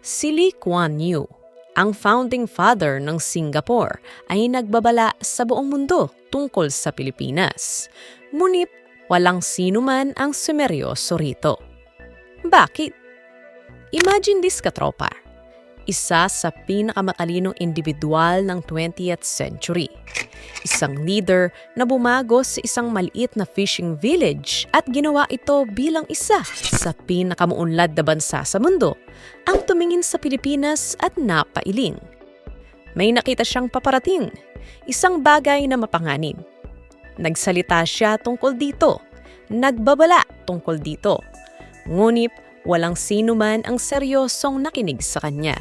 Si Lee Kuan Yew, ang founding father ng Singapore, ay nagbabala sa buong mundo tungkol sa Pilipinas. Ngunit walang sino man ang sumeryoso rito. Bakit? Imagine this katropa. Isa sa pinakamatalinong individual ng 20th century. Isang leader na bumago sa isang maliit na fishing village at ginawa ito bilang isa sa pinakamuunlad na bansa sa mundo ang tumingin sa Pilipinas at napailing. May nakita siyang paparating, isang bagay na mapanganib. Nagsalita siya tungkol dito, nagbabala tungkol dito. Ngunit walang sino man ang seryosong nakinig sa kanya.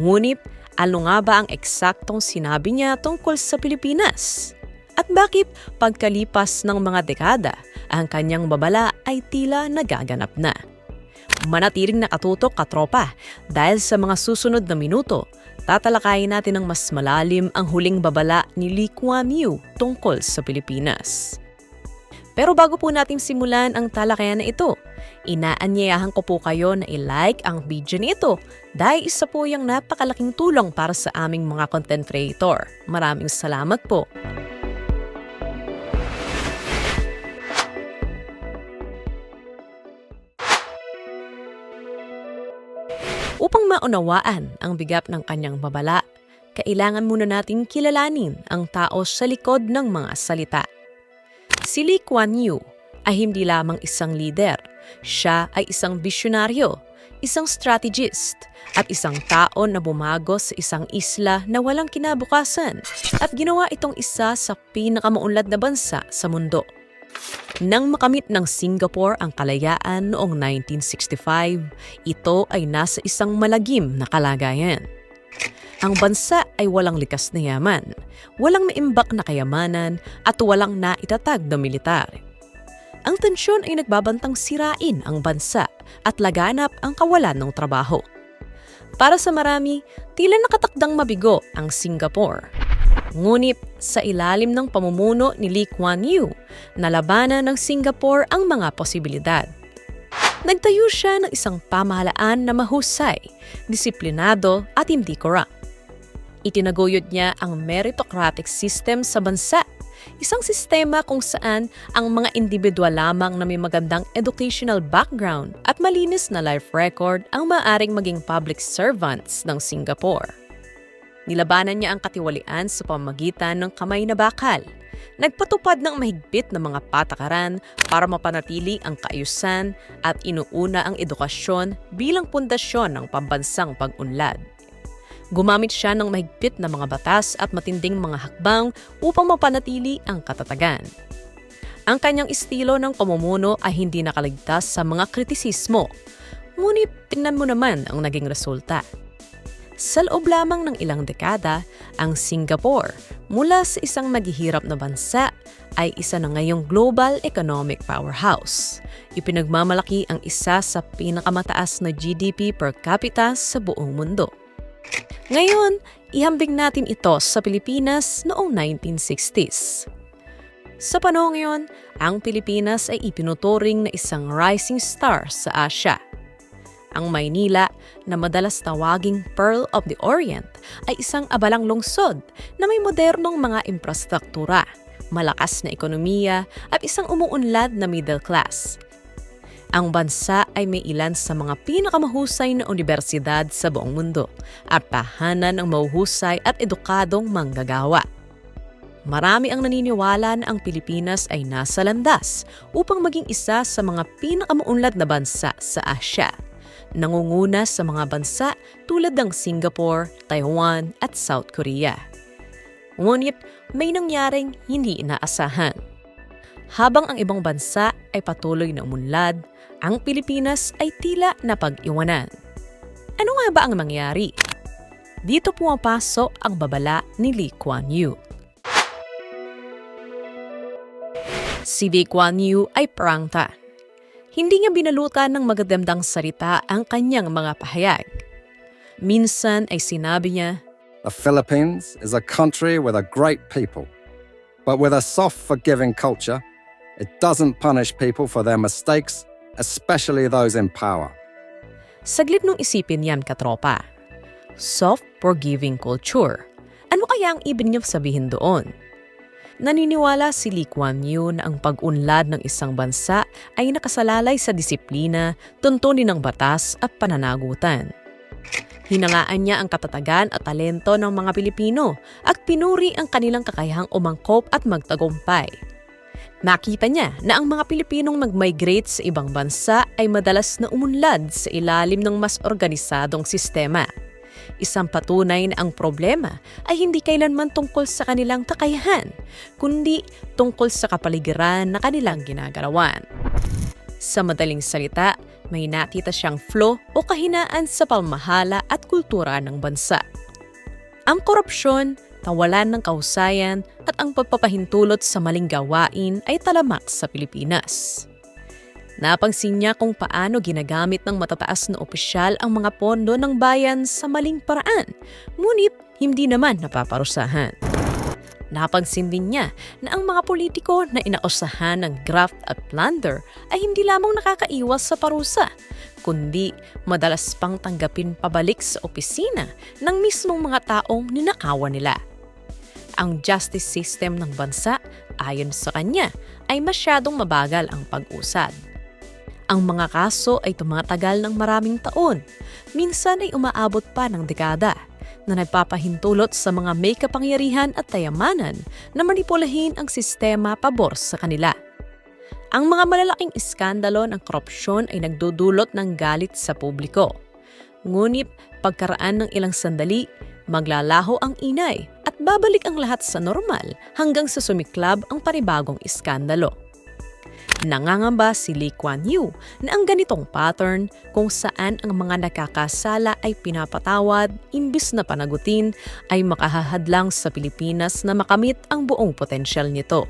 Ngunit ano nga ba ang eksaktong sinabi niya tungkol sa Pilipinas? At bakit pagkalipas ng mga dekada, ang kanyang babala ay tila nagaganap na? Manatiling nakatutok katropa dahil sa mga susunod na minuto, tatalakayin natin ng mas malalim ang huling babala ni Lee Kuan Yew tungkol sa Pilipinas. Pero bago po natin simulan ang talakayan na ito, inaanyayahan ko po kayo na i-like ang video nito dahil isa po yung napakalaking tulong para sa aming mga content creator. Maraming salamat po. Upang maunawaan ang bigat ng kanyang babala, kailangan muna nating kilalanin ang tao sa likod ng mga salita. Si Lee Kuan Yew ay hindi lamang isang leader. Siya ay isang visyonaryo, isang strategist, at isang tao na bumago sa isang isla na walang kinabukasan at ginawa itong isa sa pinakamaunlad na bansa sa mundo. Nang makamit ng Singapore ang kalayaan noong 1965, ito ay nasa isang malagim na kalagayan. Ang bansa ay walang likas na yaman, walang maimbak na kayamanan at walang naitatag na militar. Ang tensyon ay nagbabantang sirain ang bansa at laganap ang kawalan ng trabaho. Para sa marami, tila nakatakdang mabigo ang Singapore. Ngunit sa ilalim ng pamumuno ni Lee Kuan Yew, nalabanan ng Singapore ang mga posibilidad. Nagtayo siya ng isang pamahalaan na mahusay, disiplinado at hindi corrupt. Itinaguyod niya ang meritocratic system sa bansa, isang sistema kung saan ang mga individual lamang na may magandang educational background at malinis na life record ang maaring maging public servants ng Singapore. Nilabanan niya ang katiwalian sa pamagitan ng kamay na bakal. Nagpatupad ng mahigpit na mga patakaran para mapanatili ang kaayusan at inuuna ang edukasyon bilang pundasyon ng pambansang pag-unlad. Gumamit siya ng mahigpit na mga batas at matinding mga hakbang upang mapanatili ang katatagan. Ang kanyang estilo ng pamumuno ay hindi nakaligtas sa mga kritisismo. Ngunit tingnan mo naman ang naging resulta. Sa loob lamang ng ilang dekada, ang Singapore, mula sa isang maghihirap na bansa, ay isa na ngayong global economic powerhouse. Ipinagmamalaki ang isa sa pinakamataas na GDP per capita sa buong mundo. Ngayon, ihambing natin ito sa Pilipinas noong 1960s. Sa panahon ngayon, ang Pilipinas ay ipinuturing na isang rising star sa Asya. Ang Maynila, na madalas tawaging Pearl of the Orient, ay isang abalang lungsod na may modernong mga infrastruktura, malakas na ekonomiya at isang umuunlad na middle class. Ang bansa ay may ilan sa mga pinakamahusay na universidad sa buong mundo at tahanan ng mahuhusay at edukadong manggagawa. Marami ang naniniwala na ang Pilipinas ay nasa landas upang maging isa sa mga pinakamuunlad na bansa sa Asya. Nangunguna sa mga bansa tulad ng Singapore, Taiwan at South Korea. Ngunit may nangyaring hindi inaasahan. Habang ang ibang bansa ay patuloy na umunlad, ang Pilipinas ay tila napag-iwanan. Ano nga ba ang mangyari? Dito pumapasok ang babala ni Lee Kuan Yew. Si Lee Kuan Yew ay prangta. Hindi niya binalutan ng magagandang salita ang kanyang mga pahayag. Minsan ay sinabi niya, The Philippines is a country with a great people, but with a soft, forgiving culture. It doesn't punish people for their mistakes, especially those in power. Saglit nung isipin yan, katropa. Soft, forgiving culture. Ano kaya ang ibig niyang sabihin doon? Naniniwala si Lee Kuan Yew na ang pag-unlad ng isang bansa ay nakasalalay sa disiplina, tuntunin ng batas at pananagutan. Hinangaan niya ang katatagan at talento ng mga Pilipino at pinuri ang kanilang kakayahang umangkop at magtagumpay. Nakita niya na ang mga Pilipinong mag-migrate sa ibang bansa ay madalas na umunlad sa ilalim ng mas organisadong sistema. Isang patunay na ang problema ay hindi kailanman tungkol sa kanilang kakayahan, kundi tungkol sa kapaligiran na kanilang ginagalawan. Sa madaling salita, may nakita siyang flow o kahinaan sa pamahala at kultura ng bansa. Ang korupsyon, kawalan ng kausayan at ang pagpapahintulot sa maling gawain ay talamak sa Pilipinas. Napansin niya kung paano ginagamit ng matataas na opisyal ang mga pondo ng bayan sa maling paraan, ngunit hindi naman napaparusahan. Napansin din niya na ang mga politiko na inausahan ng graft at plunder ay hindi lamang nakakaiwas sa parusa, kundi madalas pang tanggapin pabalik sa opisina ng mismong mga taong ninakawan nila. Ang justice system ng bansa, ayon sa kanya, ay masyadong mabagal ang pag-usad. Ang mga kaso ay tumatagal ng maraming taon, minsan ay umaabot pa ng dekada na nagpapahintulot sa mga may kapangyarihan at tayamanan na manipulahin ang sistema pabor sa kanila. Ang mga malalaking iskandalo ng korupsyon ay nagdudulot ng galit sa publiko. Ngunit pagkaraan ng ilang sandali, maglalaho ang inay babalik ang lahat sa normal hanggang sa sumiklab ang panibagong iskandalo. Nangangamba si Lee Kuan Yew na ang ganitong pattern kung saan ang mga nakakasala ay pinapatawad imbis na panagutin ay makahahadlang sa Pilipinas na makamit ang buong potensyal nito.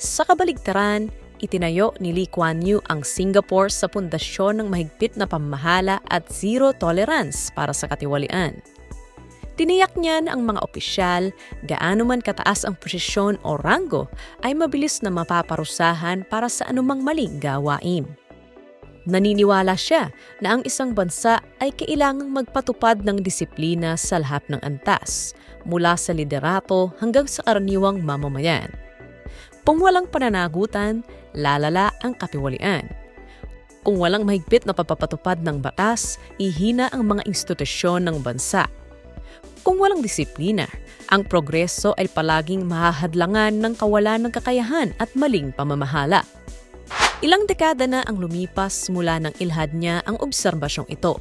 Sa kabaligtaran, itinayo ni Lee Kuan Yew ang Singapore sa pundasyon ng mahigpit na pamahala at zero tolerance para sa katiwalian. Tiniyak niya na ang mga opisyal, gaano man kataas ang posisyon o ranggo, ay mabilis na mapaparusahan para sa anumang maling gawain. Naniniwala siya na ang isang bansa ay kailangang magpatupad ng disiplina sa lahat ng antas, mula sa liderato hanggang sa karaniwang mamamayan. Kung walang pananagutan, lalala ang katiwalian. Kung walang mahigpit na pagpapatupad ng batas, ihina ang mga institusyon ng bansa kung walang disiplina, ang progreso ay palaging mahahadlangan ng kawalan ng kakayahan at maling pamamahala. Ilang dekada na ang lumipas mula nang ilhad niya ang obserbasyong ito.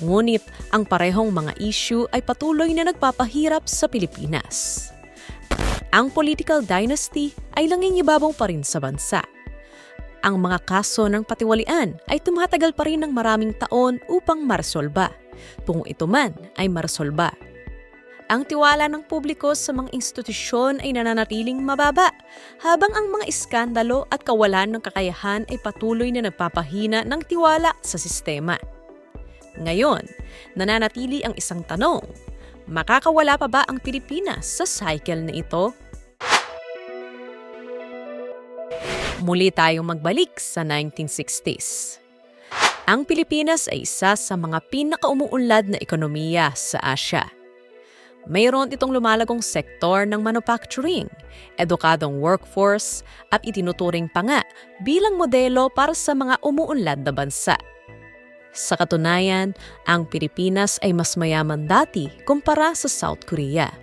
Ngunit ang parehong mga issue ay patuloy na nagpapahirap sa Pilipinas. Ang political dynasty ay nangingibabaw pa rin sa bansa. Ang mga kaso ng patiwalian ay tumatagal pa rin ng maraming taon upang maresolba kung ito man ay maresolba. Ang tiwala ng publiko sa mga institusyon ay nananatiling mababa, habang ang mga iskandalo at kawalan ng kakayahan ay patuloy na nagpapahina ng tiwala sa sistema. Ngayon, nananatili ang isang tanong, makakawala pa ba ang Pilipinas sa cycle na ito? Muli tayong magbalik sa 1960s. Ang Pilipinas ay isa sa mga pinakaumuunlad na ekonomiya sa Asya. Mayroon itong lumalagong sektor ng manufacturing, edukadong workforce at itinuturing pa nga bilang modelo para sa mga umuunlad na bansa. Sa katunayan, ang Pilipinas ay mas mayaman dati kumpara sa South Korea.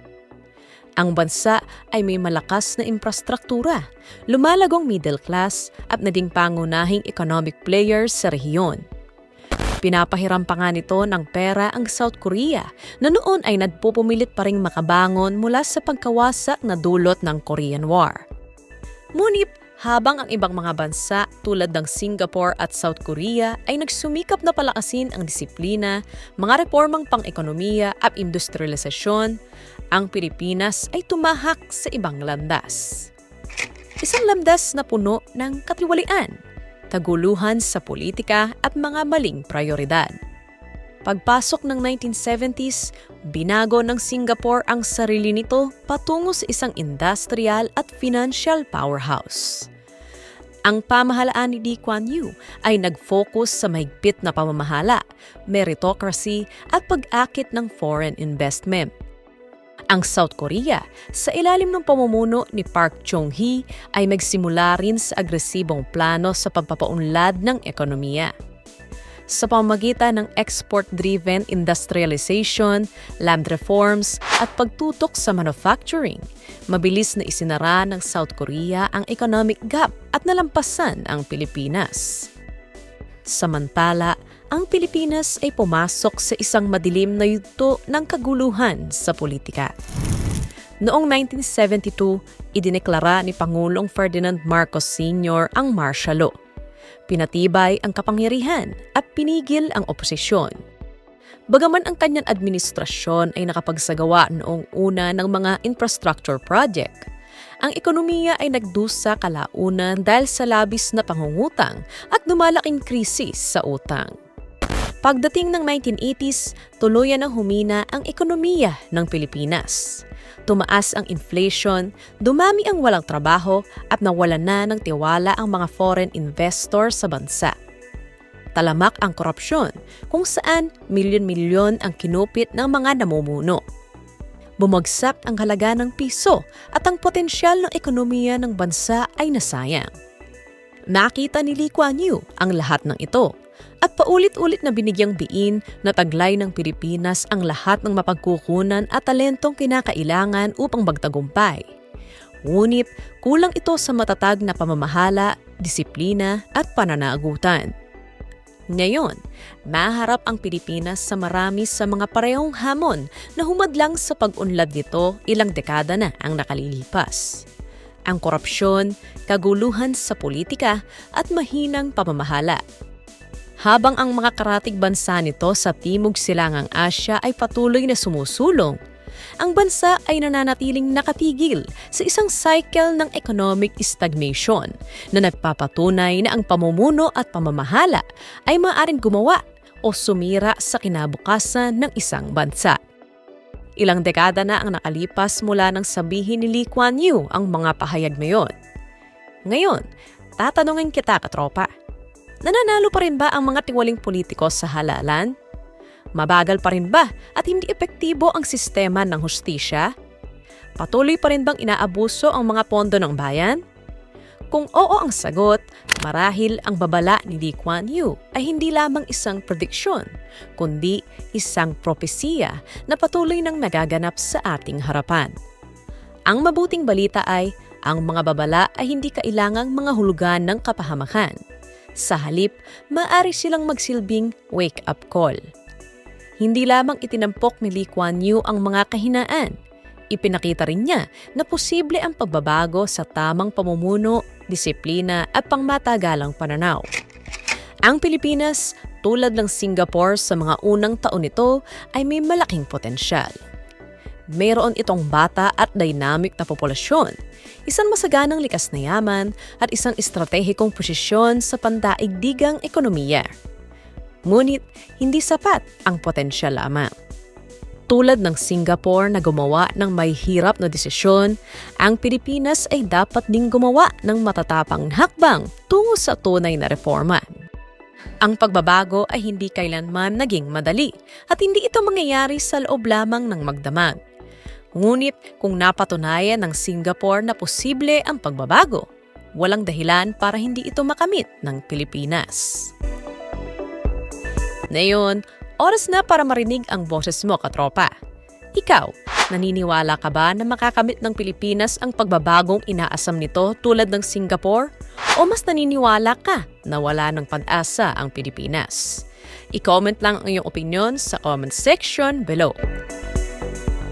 Ang bansa ay may malakas na infrastruktura, lumalagong middle class at naging pangunahing economic players sa rehiyon. Pinapahiram pa nga nito ng pera ang South Korea na noon ay nagpupumilit pa ring makabangon mula sa pagkawasak na dulot ng Korean War. Ngunit habang ang ibang mga bansa tulad ng Singapore at South Korea ay nagsumikap na palakasin ang disiplina, mga reformang pang-ekonomiya at industrialisasyon, ang Pilipinas ay tumahak sa ibang landas. Isang landas na puno ng katiwalian, taguluhan sa politika at mga maling prioridad. Pagpasok ng 1970s, binago ng Singapore ang sarili nito patungo sa isang industrial at financial powerhouse. Ang pamahalaan ni Lee Kuan Yew ay nag-focus sa mahigpit na pamamahala, meritocracy at pag-akit ng foreign investment. Ang South Korea, sa ilalim ng pamumuno ni Park Chung-hee, ay magsimula rin sa agresibong plano sa pagpapaunlad ng ekonomiya. Sa pamagitan ng export-driven industrialization, land reforms, at pagtutok sa manufacturing, mabilis na isinara ng South Korea ang economic gap at nalampasan ang Pilipinas. Samantala, ang Pilipinas ay pumasok sa isang madilim na yugto ng kaguluhan sa politika. Noong 1972, idineklara ni Pangulong Ferdinand Marcos Sr. ang martial law. Pinatibay ang kapangyarihan at pinigil ang oposisyon. Bagaman ang kanyang administrasyon ay nakapagsagawa noong una ng mga infrastructure project, ang ekonomiya ay nagdusa kalaunan dahil sa labis na pangungutang at lumalaking krisis sa utang. Pagdating ng 1980s, tuluyan na humina ang ekonomiya ng Pilipinas. Tumaas ang inflation, dumami ang walang trabaho at nawalan na ng tiwala ang mga foreign investors sa bansa. Talamak ang korupsyon kung saan milyon-milyon ang kinupit ng mga namumuno. Bumagsak ang halaga ng piso at ang potensyal ng ekonomiya ng bansa ay nasayang. Nakita ni Lee Kuan Yew ang lahat ng ito at paulit-ulit na binigyang biin na taglay ng Pilipinas ang lahat ng mapagkukunan at talentong kinakailangan upang magtagumpay. Ngunit kulang ito sa matatag na pamamahala, disiplina at pananagutan. Ngayon, maharap ang Pilipinas sa marami sa mga parehong hamon na humadlang sa pag-unlad nito ilang dekada na ang nakalilipas. Ang korupsyon, kaguluhan sa politika at mahinang pamamahala. Habang ang mga karatig bansa nito sa Timog Silangang Asya ay patuloy na sumusulong, ang bansa ay nananatiling nakatigil sa isang cycle ng economic stagnation na nagpapatunay na ang pamumuno at pamamahala ay maaaring gumawa o sumira sa kinabukasan ng isang bansa. Ilang dekada na ang nakalipas mula nang sabihin ni Lee Kuan Yew ang mga pahayag na yon. Ngayon, tatanungin kita katropa, nananalo pa rin ba ang mga tiwaling politiko sa halalan? Mabagal pa rin ba at hindi epektibo ang sistema ng hustisya? Patuloy pa rin bang inaabuso ang mga pondo ng bayan? Kung oo ang sagot, marahil ang babala ni Lee Kuan Yew ay hindi lamang isang prediksyon, kundi isang propesiya na patuloy nang nagaganap sa ating harapan. Ang mabuting balita ay ang mga babala ay hindi kailangang mga hulugan ng kapahamakan. Sa halip, maaari silang magsilbing wake-up call. Hindi lamang itinampok ni Lee Kuan Yew ang mga kahinaan. Ipinakita rin niya na posible ang pagbabago sa tamang pamumuno, disiplina at pangmatagalang pananaw. Ang Pilipinas, tulad ng Singapore sa mga unang taon nito, ay may malaking potensyal. Mayroon itong bata at dynamic na populasyon, isang masaganang likas na yaman at isang estratehikong posisyon sa pandaigdigang ekonomiya. Ngunit hindi sapat ang potensyal lamang. Tulad ng Singapore na gumawa ng may hirap na desisyon, ang Pilipinas ay dapat ding gumawa ng matatapang hakbang tungo sa tunay na reforma. Ang pagbabago ay hindi kailanman naging madali at hindi ito mangyayari sa loob lamang ng magdamag. Ngunit kung napatunayan ng Singapore na posible ang pagbabago, walang dahilan para hindi ito makamit ng Pilipinas. Ngayon, oras na para marinig ang boses mo, katropa. Ikaw, naniniwala ka ba na makakamit ng Pilipinas ang pagbabagong inaasam nito tulad ng Singapore? O mas naniniwala ka na wala ng pag-asa ang Pilipinas? I-comment lang ang iyong opinion sa comment section below.